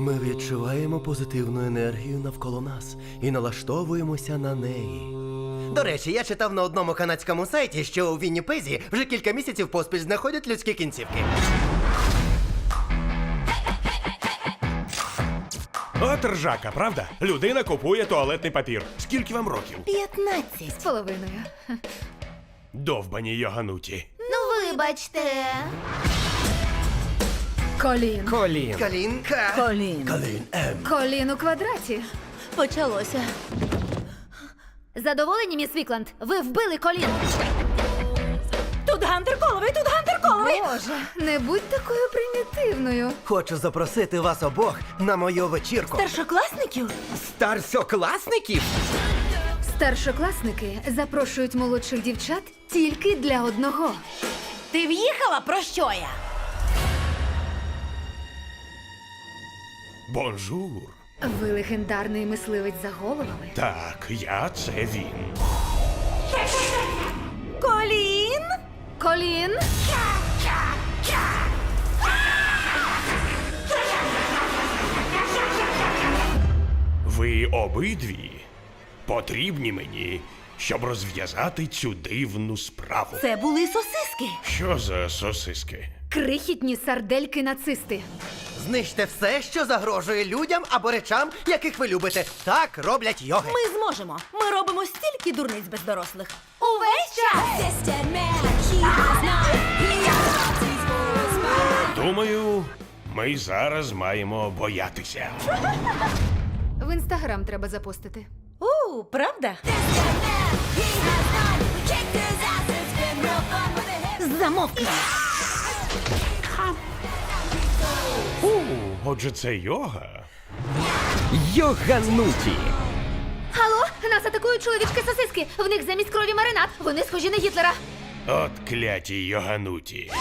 Ми відчуваємо позитивну енергію навколо нас і налаштовуємося на неї. До речі, я читав на одному канадському сайті, що у Вінніпезі вже кілька місяців поспіль знаходять людські кінцівки. От ржака, правда? Людина купує туалетний папір. Скільки вам років? 15. З половиною. Довбані йогануті. Ну, вибачте. Колін. Колін. Калінка. Колін. Колін М. Колін у квадраті. Почалося. Задоволені, міс Вікланд? Ви вбили колін. Тут Гантер Коловий, тут Гантер Коловий. Боже, не будь такою примітивною. Хочу запросити вас обох на мою вечірку. Старшокласників? Старшокласників? Старшокласники запрошують молодших дівчат тільки для одного. Ти в'їхала? Про що я? Бонжур. Ви легендарний мисливець за головами. Так, я це він. Колін? Колін. Ви обидві потрібні мені, щоб розв'язати цю дивну справу. Це були сосиски. Що за сосиски? Крихітні сардельки нацисти. Знищте все, що загрожує людям або речам, яких ви любите. Так роблять йоги. Ми зможемо. Ми робимо стільки дурниць без дорослих. Увесь час. Думаю, ми зараз маємо боятися. В інстаграм треба запостити. У, правда? Замовкни. У, отже, це йога. Йогануті. Алло, нас атакують чоловічки сосиски. В них замість крові маринад. Вони схожі на Гітлера. От кляті йогануті.